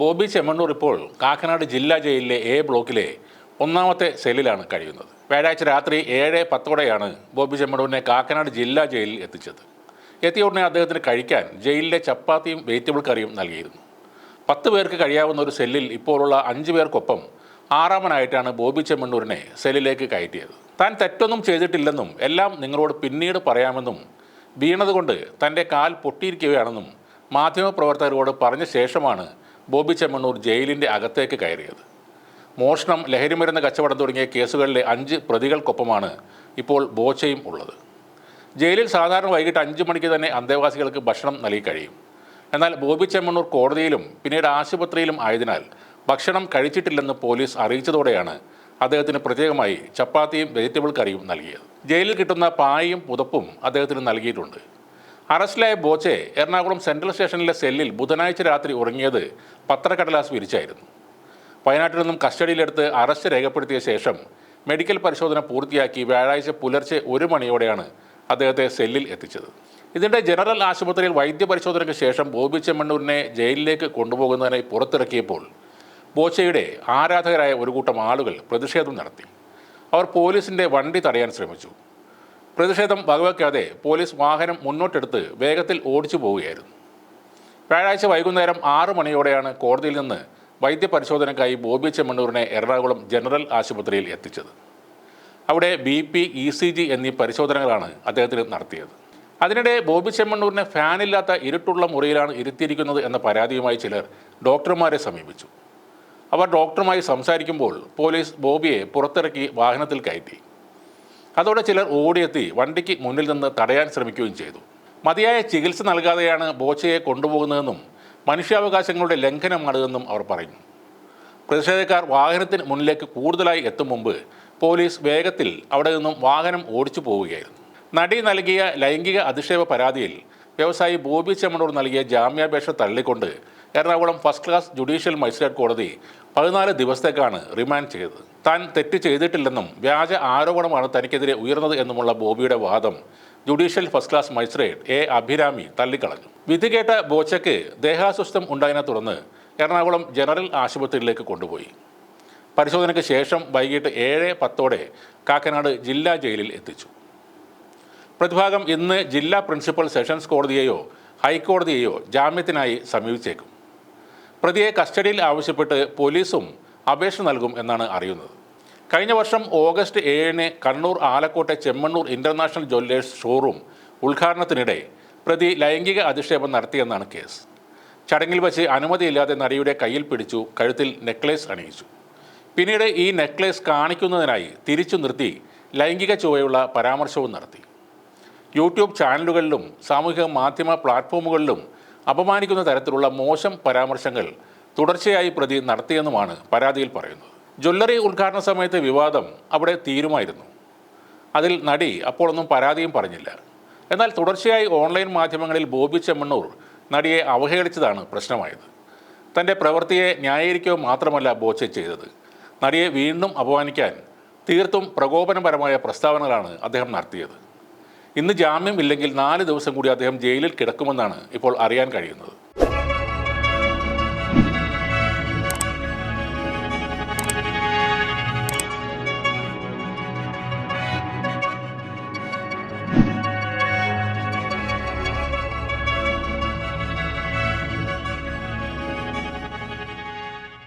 ബോബി ചെമ്മണ്ണൂർ ഇപ്പോൾ കാക്കനാട് ജില്ലാ ജയിലിലെ എ ബ്ലോക്കിലെ ഒന്നാമത്തെ സെല്ലിലാണ് കഴിയുന്നത്. വ്യാഴാഴ്ച രാത്രി ഏഴ് പത്തോടെയാണ് ബോബി ചെമ്മണ്ണൂരിനെ കാക്കനാട് ജില്ലാ ജയിലിൽ എത്തിച്ചത്. എത്തിയ ഉടനെ അദ്ദേഹത്തിന് കഴിക്കാൻ ജയിലിലെ ചപ്പാത്തിയും വെജിറ്റബിൾ കറിയും നൽകിയിരുന്നു. പത്ത് പേർക്ക് കഴിയാവുന്ന ഒരു സെല്ലിൽ ഇപ്പോഴുള്ള അഞ്ച് പേർക്കൊപ്പം ആറാമനായിട്ടാണ് ബോബി ചെമ്മണ്ണൂരിനെ സെല്ലിലേക്ക് കയറ്റിയത്. താൻ തെറ്റൊന്നും ചെയ്തിട്ടില്ലെന്നും എല്ലാം നിങ്ങളോട് പിന്നീട് പറയാമെന്നും വീണതുകൊണ്ട് തന്റെ കാൽ പൊട്ടിയിരിക്കുകയാണെന്നും മാധ്യമപ്രവർത്തകരോട് പറഞ്ഞ ശേഷമാണ് ബോബി ചെമ്മണ്ണൂർ ജയിലിന്റെ അകത്തേക്ക് കയറിയത്. മോഷണം ലഹരിമരുന്ന് കച്ചവടം തുടങ്ങിയ കേസുകളിലെ അഞ്ച് പ്രതികൾക്കൊപ്പമാണ് ഇപ്പോൾ ബോച്ചയും ഉള്ളത്. ജയിലിൽ സാധാരണ വൈകിട്ട് അഞ്ച് മണിക്ക് തന്നെ അന്തേവാസികൾക്ക് ഭക്ഷണം നൽകി കഴിയും. എന്നാൽ ബോബി ചെമ്മണ്ണൂർ കോടതിയിലും പിന്നീട് ആശുപത്രിയിലും ആയതിനാൽ ഭക്ഷണം കഴിച്ചിട്ടില്ലെന്ന് പോലീസ് അറിയിച്ചതോടെയാണ് അദ്ദേഹത്തിന് പ്രത്യേകമായി ചപ്പാത്തിയും വെജിറ്റബിൾ കറിയും നൽകിയത്. ജയിലിൽ കിട്ടുന്ന പായയും പുതപ്പും അദ്ദേഹത്തിന് നൽകിയിട്ടുണ്ട്. അറസ്റ്റിലായ ബോച്ചെ എറണാകുളം സെൻട്രൽ സ്റ്റേഷനിലെ സെല്ലിൽ ബുധനാഴ്ച രാത്രി ഉറങ്ങിയത് പത്രക്കടലാസ് വിരിച്ചായിരുന്നു. വയനാട്ടിൽ നിന്നും കസ്റ്റഡിയിലെടുത്ത് അറസ്റ്റ് രേഖപ്പെടുത്തിയ ശേഷം മെഡിക്കൽ പരിശോധന പൂർത്തിയാക്കി വ്യാഴാഴ്ച പുലർച്ചെ ഒരു മണിയോടെയാണ് അദ്ദേഹത്തെ സെല്ലിൽ എത്തിച്ചത്. ഇതിന്റെ ജനറൽ ആശുപത്രിയിൽ വൈദ്യപരിശോധനയ്ക്ക് ശേഷം ബോബി ചെമ്മണ്ണൂരിനെ ജയിലിലേക്ക് കൊണ്ടുപോകുന്നതിനായി പുറത്തിറക്കിയപ്പോൾ ബോച്ചയുടെ ആരാധകരായ ഒരു കൂട്ടം ആളുകൾ പ്രതിഷേധം നടത്തി. അവർ പോലീസിന്റെ വണ്ടി തടയാൻ ശ്രമിച്ചു. പ്രതിഷേധം വകവെക്കാതെ പോലീസ് വാഹനം മുന്നോട്ടെടുത്ത് വേഗത്തിൽ ഓടിച്ചു പോവുകയായിരുന്നു. വ്യാഴാഴ്ച വൈകുന്നേരം ആറു മണിയോടെയാണ് കോടതിയിൽ നിന്ന് വൈദ്യപരിശോധനയ്ക്കായി ബോബി ചെമ്മണ്ണൂരിനെ എറണാകുളം ജനറൽ ആശുപത്രിയിൽ എത്തിച്ചത്. അവിടെ B P E C G എന്നീ പരിശോധനകളാണ് അദ്ദേഹത്തിന് നടത്തിയത്. അതിനിടെ ബോബി ചെമ്മണ്ണൂരിനെ ഫാനില്ലാത്ത ഇരുട്ടുള്ള മുറിയിലാണ് ഇരുത്തിയിരിക്കുന്നത് എന്ന പരാതിയുമായി ചിലർ ഡോക്ടർമാരെ സമീപിച്ചു. അവർ ഡോക്ടറുമായി സംസാരിക്കുമ്പോൾ പോലീസ് ബോബിയെ പുറത്തിറക്കി വാഹനത്തിൽ കയറ്റി. അതോടെ ചിലർ ഓടിയെത്തി വണ്ടിക്ക് മുന്നിൽ നിന്ന് തടയാൻ ശ്രമിക്കുകയും ചെയ്തു. മതിയായ ചികിത്സ നൽകാതെയാണ് ബോച്ചയെ കൊണ്ടുപോകുന്നതെന്നും മനുഷ്യാവകാശങ്ങളുടെ ലംഘനമാണിതെന്നും അവർ പറയുന്നു. പ്രതിഷേധക്കാർ വാഹനത്തിന് മുന്നിലേക്ക് കൂടുതലായി എത്തും മുമ്പ് പോലീസ് വേഗത്തിൽ അവിടെ നിന്നും വാഹനം ഓടിച്ചു പോവുകയായിരുന്നു. നടി നൽകിയ ലൈംഗിക അധിക്ഷേപ പരാതിയിൽ വ്യവസായി ബോബി ചെമ്മണൂർ നൽകിയ ജാമ്യാപേക്ഷ തള്ളിക്കൊണ്ട് Ernakulam first class judicial magistrate കോടതി പതിനാല് ദിവസത്തേക്കാണ് റിമാൻഡ് ചെയ്തത്. താൻ തെറ്റ് ചെയ്തിട്ടില്ലെന്നും വ്യാജ ആരോപണമാണ് തനിക്കെതിരെ ഉയർന്നത് എന്നുമുള്ള ബോബിയുടെ വാദം judicial first class magistrate A Abhirami തള്ളിക്കളഞ്ഞു. വിധി കേട്ട ബോച്ചയ്ക്ക് ദേഹാസ്വസ്ഥം ഉണ്ടായതിനെ തുടർന്ന് എറണാകുളം ജനറൽ ആശുപത്രിയിലേക്ക് കൊണ്ടുപോയി. പരിശോധനയ്ക്ക് ശേഷം വൈകിട്ട് ഏഴ് പത്തോടെ കാക്കനാട് ജില്ലാ ജയിലിൽ എത്തിച്ചു. പ്രതിഭാഗം ഇന്ന് ജില്ലാ പ്രിൻസിപ്പൽ സെഷൻസ് കോടതിയെയോ ഹൈക്കോടതിയെയോ ജാമ്യത്തിനായി സമീപിച്ചേക്കും. പ്രതിയെ കസ്റ്റഡിയിൽ ആവശ്യപ്പെട്ട് പോലീസും അപേക്ഷ നൽകും എന്നാണ് അറിയുന്നത്. കഴിഞ്ഞ വർഷം ഓഗസ്റ്റ് ഏഴിന് കണ്ണൂർ ആലക്കോട്ടെ ചെമ്മണ്ണൂർ ഇന്റർനാഷണൽ ജ്വല്ലേഴ്സ് ഷോറൂം ഉദ്ഘാടനത്തിനിടെ പ്രതി ലൈംഗിക അധിക്ഷേപം നടത്തിയെന്നാണ് കേസ്. ചടങ്ങിൽ വച്ച് അനുമതിയില്ലാതെ നടിയുടെ കയ്യിൽ പിടിച്ചു കഴുത്തിൽ നെക്ലേസ് അണിയിച്ചു. പിന്നീട് ഈ നെക്ലേസ് കാണിക്കുന്നതിനായി തിരിച്ചു നിർത്തി ലൈംഗിക ചുവയുള്ള പരാമർശവും നടത്തി. യൂട്യൂബ് ചാനലുകളിലും സാമൂഹിക മാധ്യമ പ്ലാറ്റ്ഫോമുകളിലും അപമാനിക്കുന്ന തരത്തിലുള്ള മോശം പരാമർശങ്ങൾ തുടർച്ചയായി പ്രതി നടത്തിയെന്നുമാണ് പരാതിയിൽ പറയുന്നത്. ജ്വല്ലറി ഉദ്ഘാടന സമയത്തെ വിവാദം അവിടെ തീരുമായിരുന്നു. അതിൽ നടി അപ്പോഴൊന്നും പരാതിയും പറഞ്ഞില്ല. എന്നാൽ തുടർച്ചയായി ഓൺലൈൻ മാധ്യമങ്ങളിൽ ബോബി ചെമ്മണ്ണൂർ നടിയെ അവഹേളിച്ചതാണ് പ്രശ്നമായത്. തന്റെ പ്രവൃത്തിയെ ന്യായീകരിക്കുക മാത്രമല്ല ബോച്ചെ ചെയ്തത്. നടിയെ വീണ്ടും അപമാനിക്കാൻ തീർത്തും പ്രകോപനപരമായ പ്രസ്താവനകളാണ് അദ്ദേഹം നടത്തിയത്. ഇന്ന് ജാമ്യം ഇല്ലെങ്കിൽ നാല് ദിവസം കൂടി അദ്ദേഹം ജയിലിൽ കിടക്കുമെന്നാണ് ഇപ്പോൾ അറിയാൻ കഴിയുന്നത്.